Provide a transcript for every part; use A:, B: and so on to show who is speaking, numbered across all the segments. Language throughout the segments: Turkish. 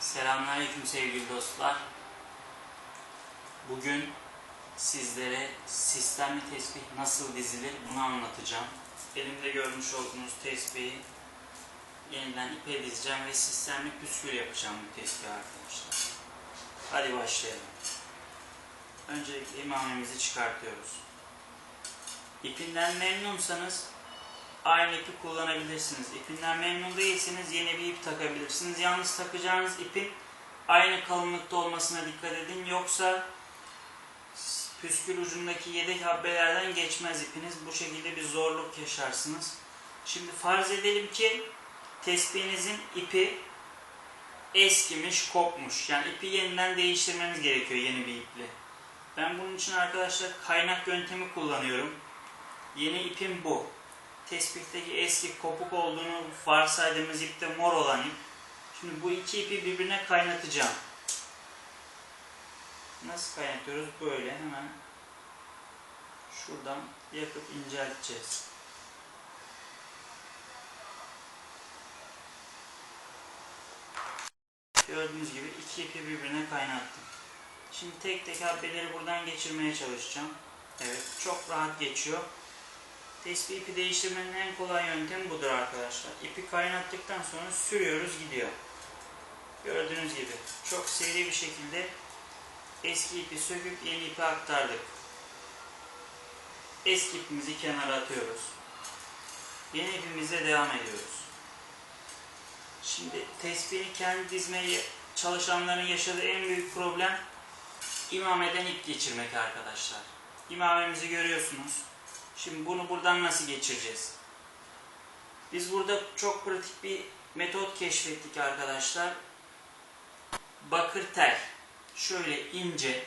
A: Selamünaleyküm sevgili dostlar. Bugün sizlere sistemli tesbih nasıl dizilir bunu anlatacağım. Elimde görmüş olduğunuz tesbihi yeniden ipe dizeceğim ve sistemli püskül yapacağım bu tesbih arkadaşlar. Hadi başlayalım. Öncelikle imamemizi çıkartıyoruz. İpinden memnunsanız aynı ipi kullanabilirsiniz. İpinden memnun değilseniz yeni bir ip takabilirsiniz. Yalnız takacağınız ipin aynı kalınlıkta olmasına dikkat edin. Yoksa püskül ucundaki yedek habbelerden geçmez ipiniz. Bu şekilde bir zorluk yaşarsınız. Şimdi farz edelim ki tespihinizin ipi eskimiş, kopmuş. Yani ipi yeniden değiştirmeniz gerekiyor yeni bir iple. Ben bunun için arkadaşlar kaynak yöntemi kullanıyorum. Yeni ipim bu tespihteki eski kopuk olduğunu varsaydığımız ipte mor olan ip. Şimdi bu iki ipi birbirine kaynatacağım. Nasıl kaynatıyoruz? Böyle hemen şuradan yakıp incelteceğiz. Gördüğünüz gibi iki ipi birbirine kaynattım. Şimdi tek tek habbeleri buradan geçirmeye çalışacağım. Evet, çok rahat geçiyor. Tespih ipi değiştirmenin en kolay yöntemi budur arkadaşlar. İpi kaynattıktan sonra sürüyoruz gidiyor. Gördüğünüz gibi çok seri bir şekilde eski ipi söküp yeni ipe aktardık. Eski ipimizi kenara atıyoruz. Yeni ipimizle devam ediyoruz. Şimdi tespihi kendi dizmeye çalışanların yaşadığı en büyük problem imameden ip geçirmek arkadaşlar. İmamemizi görüyorsunuz. Şimdi bunu buradan nasıl geçireceğiz? Biz burada çok pratik bir metot keşfettik arkadaşlar. Bakır tel. Şöyle ince.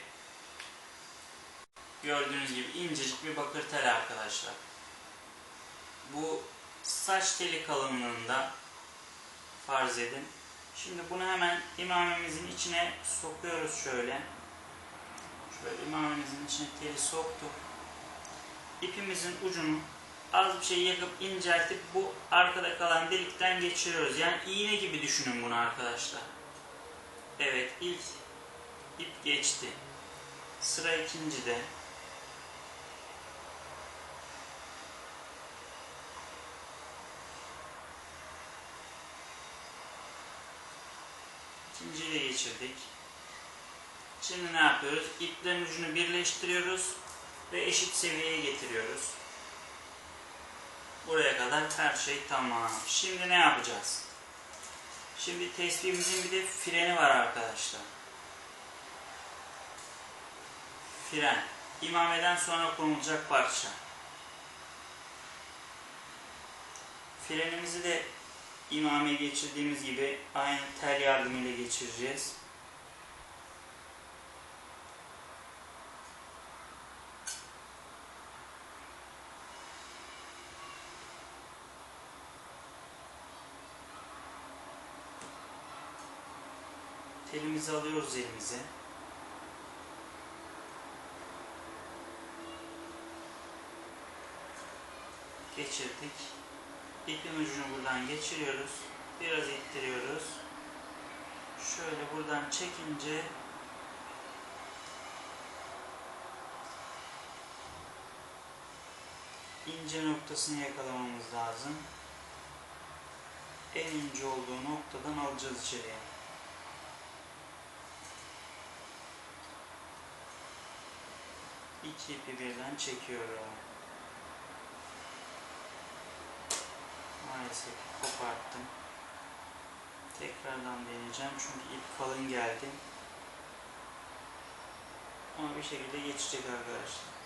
A: Gördüğünüz gibi incecik bir bakır tel arkadaşlar. Bu saç teli kalınlığında farz edin. Şimdi bunu hemen imamemizin içine sokuyoruz şöyle. Şöyle imamemizin içine teli soktuk ipimizin ucunu az bir şey yakıp inceltip bu arkada kalan delikten geçiriyoruz. Yani iğne gibi düşünün bunu arkadaşlar. Evet ilk ip geçti. Sıra ikincide. İkinciyi de geçirdik. Şimdi ne yapıyoruz? İplerin ucunu birleştiriyoruz ve eşit seviyeye getiriyoruz. Buraya kadar her şey tamam. Şimdi ne yapacağız? Şimdi tespihimizin bir de freni var arkadaşlar. Fren. İmameden sonra konulacak parça. Frenimizi de imame geçirdiğimiz gibi aynı tel yardımıyla geçireceğiz. Telimizi alıyoruz elimize. Geçirdik. İpin ucunu buradan geçiriyoruz. Biraz ittiriyoruz. Şöyle buradan çekince ince noktasını yakalamamız lazım. En ince olduğu noktadan alacağız içeriye. İki ipi birden çekiyorum. Maalesef koparttım. Tekrardan deneyeceğim çünkü ip kalın geldi. Ama bir şekilde geçecek arkadaşlar.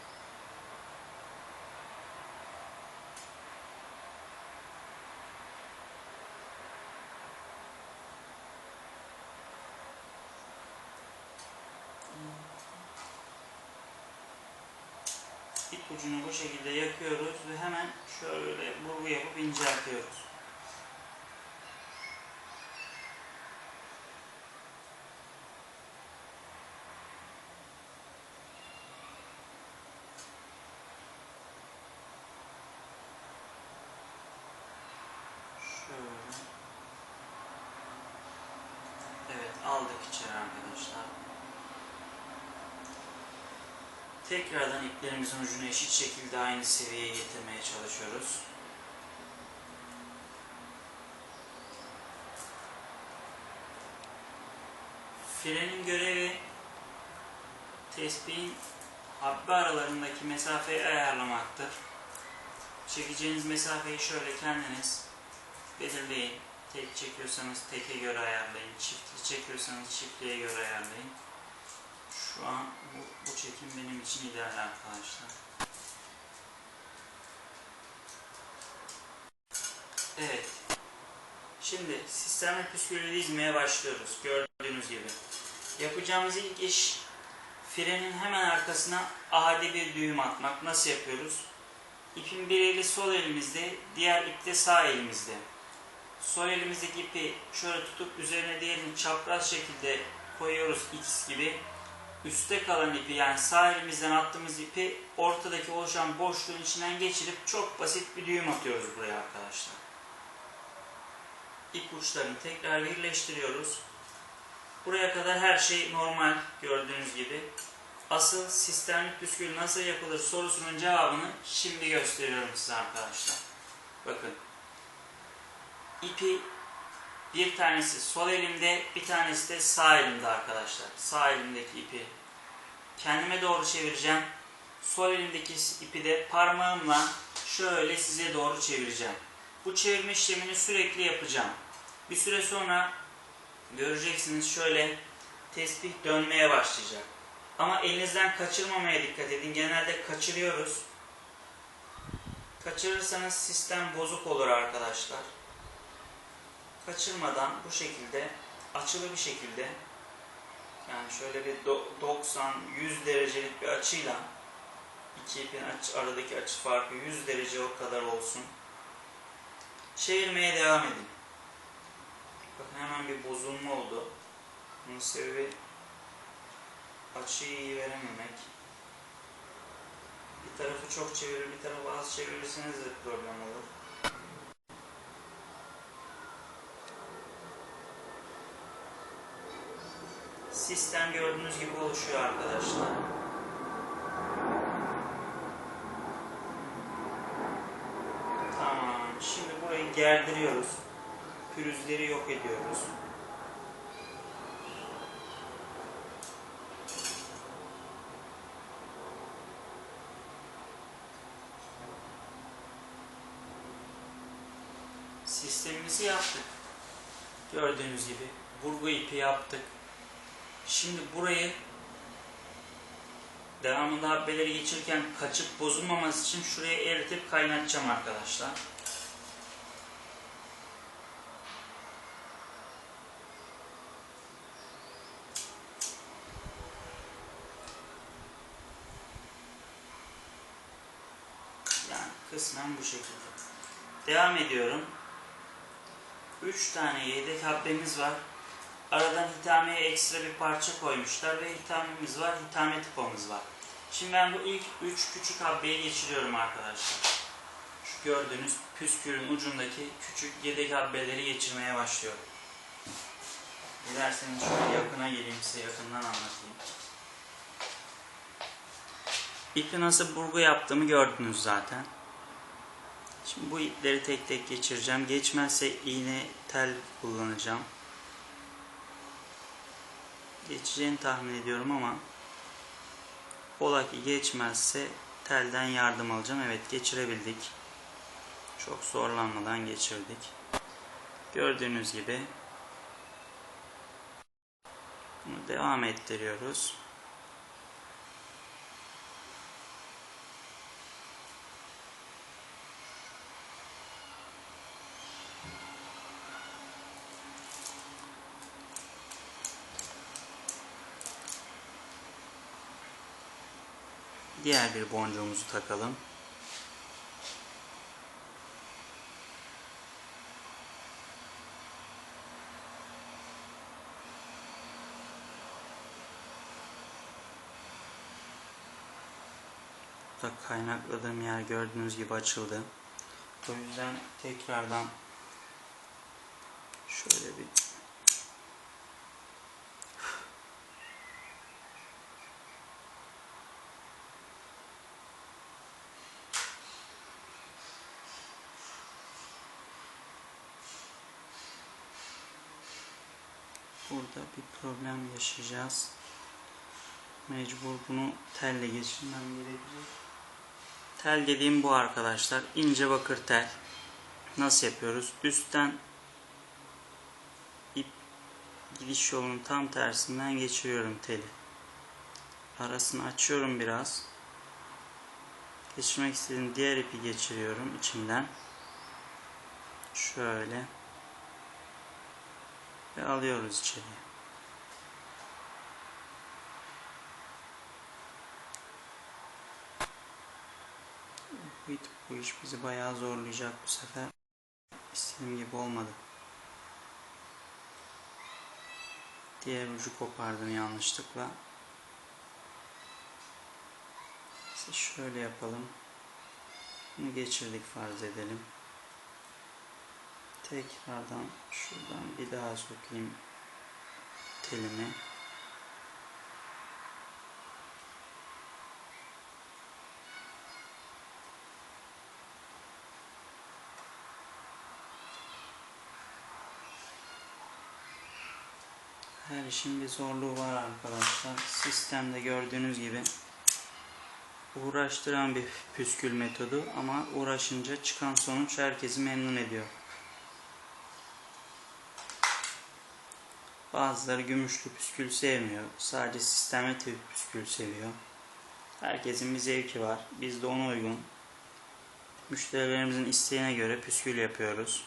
A: Ucunu bu şekilde yakıyoruz ve hemen şöyle burgu yapıp inceltiyoruz. Şöyle. Evet aldık içeri arkadaşlar. Tekrardan iplerimizin ucunu eşit şekilde aynı seviyeye getirmeye çalışıyoruz. Frenin görevi tespihin habbe aralarındaki mesafeyi ayarlamaktır. Çekeceğiniz mesafeyi şöyle kendiniz belirleyin. Tek çekiyorsanız teke göre ayarlayın. Çiftli çekiyorsanız çiftliğe göre ayarlayın. Şu an bu, bu çekim benim için ideal arkadaşlar. Evet. Şimdi sistemle püskülü dizmeye başlıyoruz. Gördüğünüz gibi. Yapacağımız ilk iş frenin hemen arkasına adi bir düğüm atmak. Nasıl yapıyoruz? İpin bir eli sol elimizde, diğer ip de sağ elimizde. Sol elimizdeki ipi şöyle tutup üzerine diğerini çapraz şekilde koyuyoruz X gibi. Üste kalan ipi yani sağ elimizden attığımız ipi ortadaki oluşan boşluğun içinden geçirip çok basit bir düğüm atıyoruz buraya arkadaşlar. İp uçlarını tekrar birleştiriyoruz. Buraya kadar her şey normal gördüğünüz gibi. Asıl sistemlik püskül nasıl yapılır sorusunun cevabını şimdi gösteriyorum size arkadaşlar. Bakın. İpi bir tanesi sol elimde, bir tanesi de sağ elimde arkadaşlar. Sağ elimdeki ipi kendime doğru çevireceğim. Sol elimdeki ipi de parmağımla şöyle size doğru çevireceğim. Bu çevirme işlemini sürekli yapacağım. Bir süre sonra göreceksiniz şöyle tespih dönmeye başlayacak. Ama elinizden kaçırmamaya dikkat edin. Genelde kaçırıyoruz. Kaçırırsanız sistem bozuk olur arkadaşlar. Kaçırmadan bu şekilde açılı bir şekilde yani şöyle bir 90-100 derecelik bir açıyla iki ipin aç, aradaki açı farkı 100 derece o kadar olsun. Çevirmeye devam edin. Bakın hemen bir bozulma oldu. Bunun sebebi açıyı iyi verememek. Bir tarafı çok çevirir, bir tarafı az çevirirseniz de problem olur. Sistem gördüğünüz gibi oluşuyor arkadaşlar. Tamam. Şimdi burayı gerdiriyoruz. Pürüzleri yok ediyoruz. Sistemimizi yaptık. Gördüğünüz gibi burgu ipi yaptık. Şimdi burayı devamında habbeleri geçirirken kaçıp bozulmaması için şuraya eritip kaynatacağım arkadaşlar. Yani kısmen bu şekilde. Devam ediyorum. 3 tane yedek habbemiz var. Aradan hitameye ekstra bir parça koymuşlar ve hitamemiz var, hitame tıpamız var. Şimdi ben bu ilk 3 küçük habbeyi geçiriyorum arkadaşlar. Şu gördüğünüz püskürün ucundaki küçük yedek habbeleri geçirmeye başlıyorum. Dilerseniz şöyle yakına geleyim size yakından anlatayım. İpi nasıl burgu yaptığımı gördünüz zaten. Şimdi bu ipleri tek tek geçireceğim. Geçmezse iğne tel kullanacağım. Geçeceğini tahmin ediyorum ama ola ki geçmezse telden yardım alacağım. Evet geçirebildik. Çok zorlanmadan geçirdik. Gördüğünüz gibi bunu devam ettiriyoruz. Diğer bir boncuğumuzu takalım. Burada kaynakladığım yer gördüğünüz gibi açıldı. O yüzden tekrardan şöyle bir burada bir problem yaşayacağız. Mecbur bunu telle geçirmem gerekecek. Tel dediğim bu arkadaşlar. İnce bakır tel. Nasıl yapıyoruz? Üstten ip gidiş yolunun tam tersinden geçiriyorum teli. Arasını açıyorum biraz. Geçirmek istediğim diğer ipi geçiriyorum içinden. Şöyle. Ve alıyoruz içeriye. Bu, bu iş bizi bayağı zorlayacak bu sefer. İstediğim gibi olmadı. Diğer ucu kopardım yanlışlıkla. İşte şöyle yapalım. Bunu geçirdik farz edelim. Tekrardan şuradan bir daha sokayım telimi. Her işin bir zorluğu var arkadaşlar. Sistemde gördüğünüz gibi uğraştıran bir püskül metodu ama uğraşınca çıkan sonuç herkesi memnun ediyor. Bazıları gümüşlü püskül sevmiyor. Sadece sistemli tip püskül seviyor. Herkesin bir zevki var. Biz de ona uygun müşterilerimizin isteğine göre püskül yapıyoruz.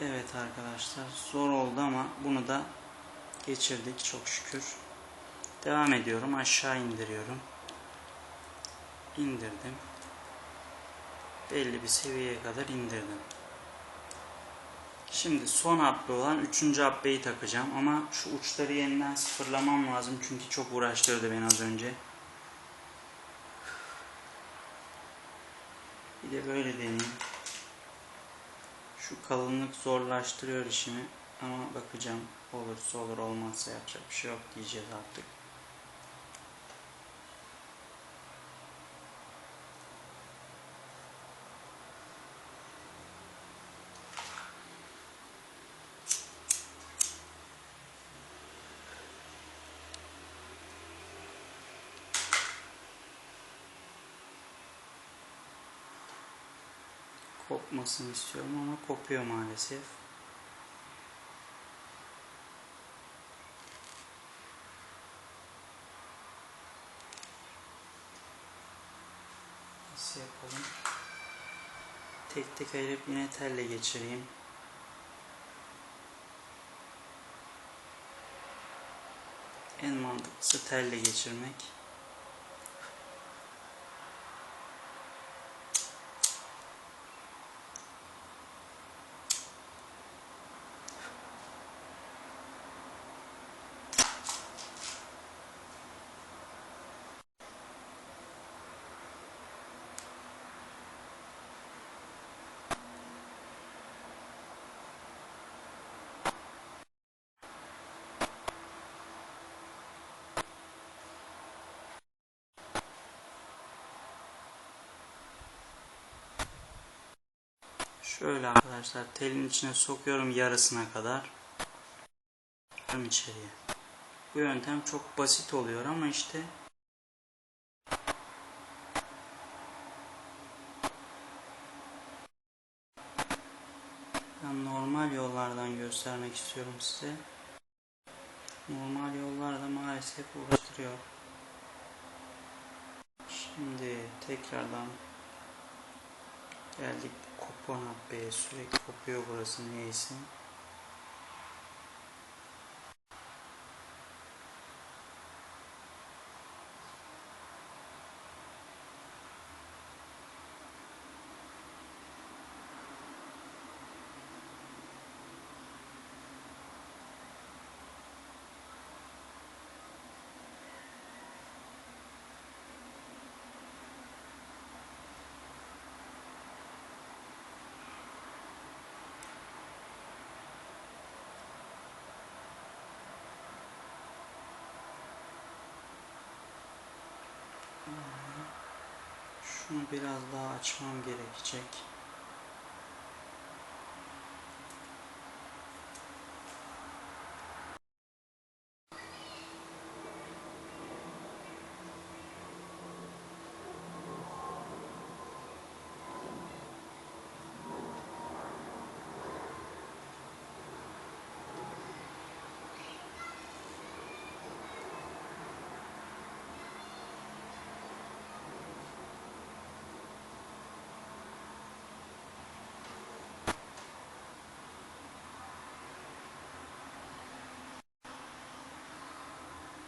A: Evet arkadaşlar zor oldu ama bunu da geçirdik çok şükür. Devam ediyorum aşağı indiriyorum. İndirdim. Belli bir seviyeye kadar indirdim. Şimdi son habbe olan üçüncü habbeyi takacağım ama şu uçları yeniden sıfırlamam lazım çünkü çok uğraştırdı beni az önce. Bir de böyle deneyeyim. Şu kalınlık zorlaştırıyor işimi ama bakacağım olursa olur olmazsa yapacak bir şey yok diyeceğiz artık. Kopmasını istiyorum ama kopuyor maalesef. Nasıl yapalım? Tek tek ayırıp yine telle geçireyim. En mantıklısı telle geçirmek. Şöyle arkadaşlar telin içine sokuyorum yarısına kadar. içeriye. Bu yöntem çok basit oluyor ama işte ben normal yollardan göstermek istiyorum size. Normal yollarda maalesef uğraştırıyor. Şimdi tekrardan geldik kopan habbeye sürekli kopuyor burası neyse. Şunu biraz daha açmam gerekecek.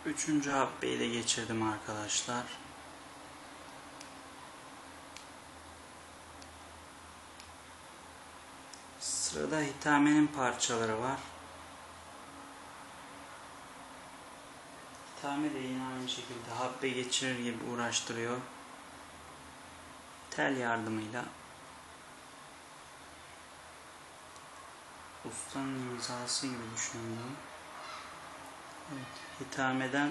A: Üçüncü habbeyi de geçirdim arkadaşlar. Sırada hitamenin parçaları var. Hitame de yine aynı şekilde habbe geçirir gibi uğraştırıyor. Tel yardımıyla ustanın imzası gibi düşünüyorum. Evet, hitameden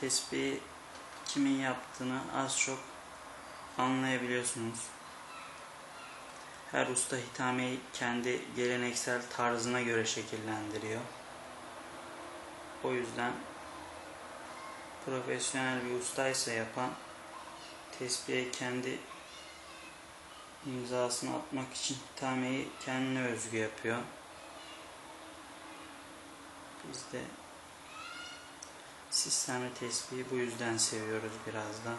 A: tespihi kimin yaptığını az çok anlayabiliyorsunuz. Her usta hitameyi kendi geleneksel tarzına göre şekillendiriyor. O yüzden profesyonel bir ustaysa yapan tespihe kendi imzasını atmak için hitameyi kendine özgü yapıyor. Biz de sistemli tespihi bu yüzden seviyoruz biraz da.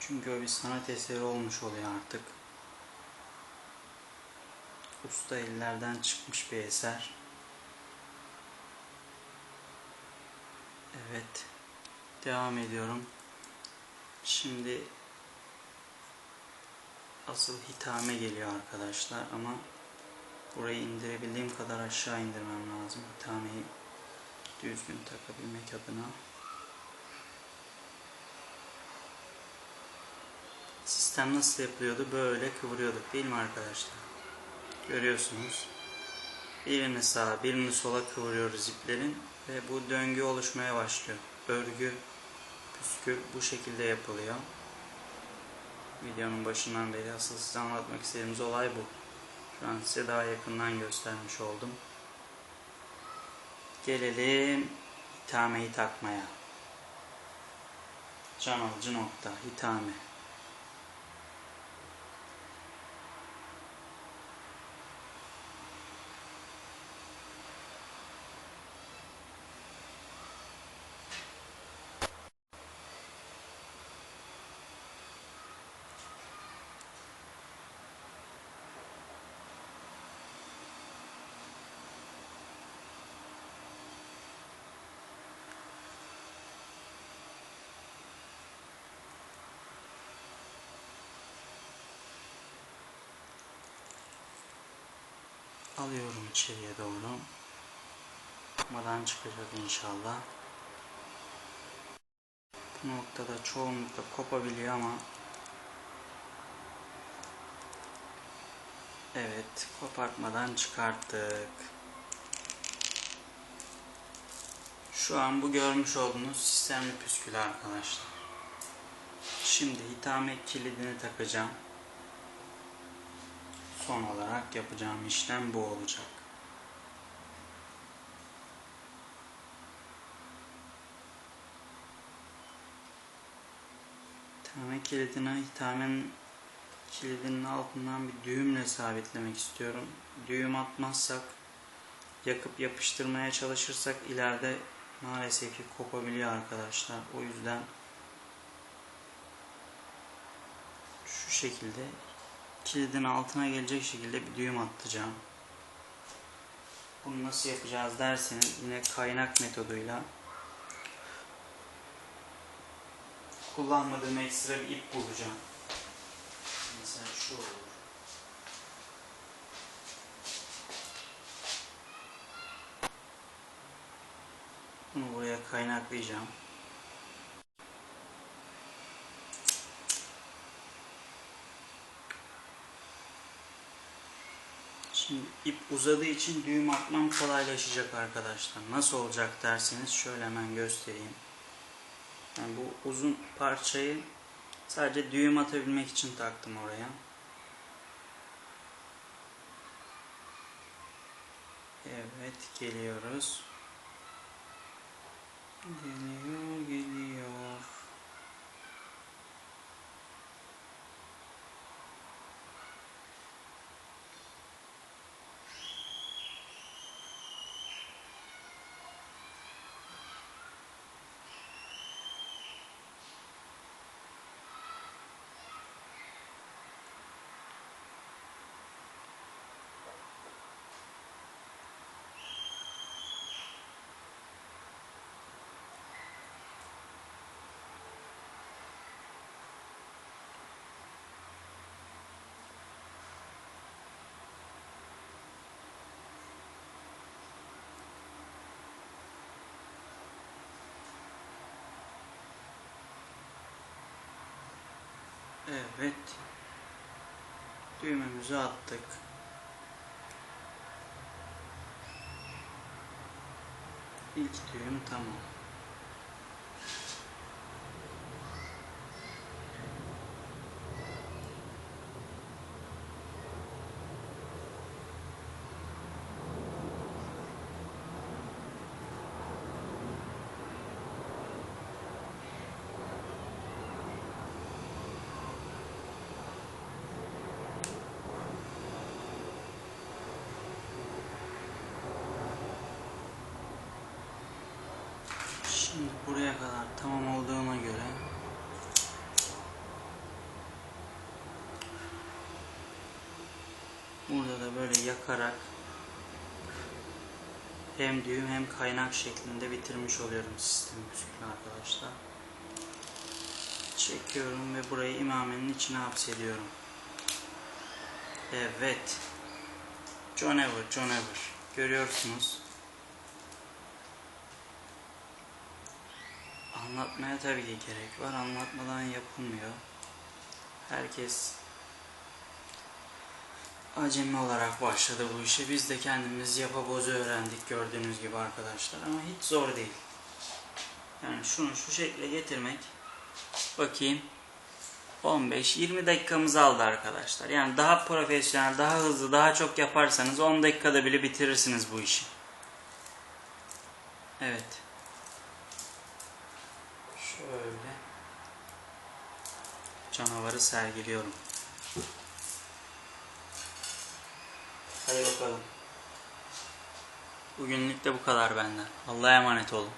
A: Çünkü o bir sanat eseri olmuş oluyor artık. Usta ellerden çıkmış bir eser. Evet. Devam ediyorum. Şimdi asıl hitame geliyor arkadaşlar ama burayı indirebildiğim kadar aşağı indirmem lazım. Hitameyi düzgün takabilmek adına. Sistem nasıl yapılıyordu? Böyle kıvırıyorduk değil mi arkadaşlar? Görüyorsunuz. Birini sağa, birini sola kıvırıyoruz iplerin ve bu döngü oluşmaya başlıyor. Örgü, püskül bu şekilde yapılıyor. Videonun başından beri asıl size anlatmak istediğimiz olay bu. Şu an size daha yakından göstermiş oldum. Gelelim hitameyi takmaya. Can alıcı nokta, hitame. Alıyorum içeriye doğru. Çıkmadan çıkacak inşallah. Bu noktada çoğunlukla kopabiliyor ama Evet, kopartmadan çıkarttık. Şu an bu görmüş olduğunuz sistemli püskül arkadaşlar. Şimdi hitame kilidini takacağım. Son olarak yapacağım işlem bu olacak. Hitame kilidine hitamenin kilidinin altından bir düğümle sabitlemek istiyorum. Düğüm atmazsak yakıp yapıştırmaya çalışırsak ileride maalesef ki kopabiliyor arkadaşlar. O yüzden şu şekilde kilidin altına gelecek şekilde bir düğüm atacağım. Bunu nasıl yapacağız derseniz yine kaynak metoduyla kullanmadığım ekstra bir ip bulacağım. Mesela şu olur. Bunu buraya kaynaklayacağım. Şimdi ip uzadığı için düğüm atmam kolaylaşacak arkadaşlar. Nasıl olacak derseniz şöyle hemen göstereyim. Yani bu uzun parçayı sadece düğüm atabilmek için taktım oraya. Evet geliyoruz. Geliyor geliyor. Evet. Düğmemizi attık. İlk düğüm tamam. Şimdi buraya kadar tamam olduğuna göre burada da böyle yakarak hem düğüm hem kaynak şeklinde bitirmiş oluyorum sistemi püskülü arkadaşlar. Çekiyorum ve burayı imamenin içine hapsediyorum. Evet. John Ever, John Ever. Görüyorsunuz. Anlatmaya tabii ki gerek var. Anlatmadan yapılmıyor. Herkes acemi olarak başladı bu işe. Biz de kendimiz yapabozu öğrendik gördüğünüz gibi arkadaşlar. Ama hiç zor değil. Yani şunu şu şekle getirmek bakayım 15-20 dakikamızı aldı arkadaşlar. Yani daha profesyonel, daha hızlı, daha çok yaparsanız 10 dakikada bile bitirirsiniz bu işi. Evet. Şöyle canavarı sergiliyorum. Hadi bakalım. Bugünlük de bu kadar benden. Allah'a emanet olun.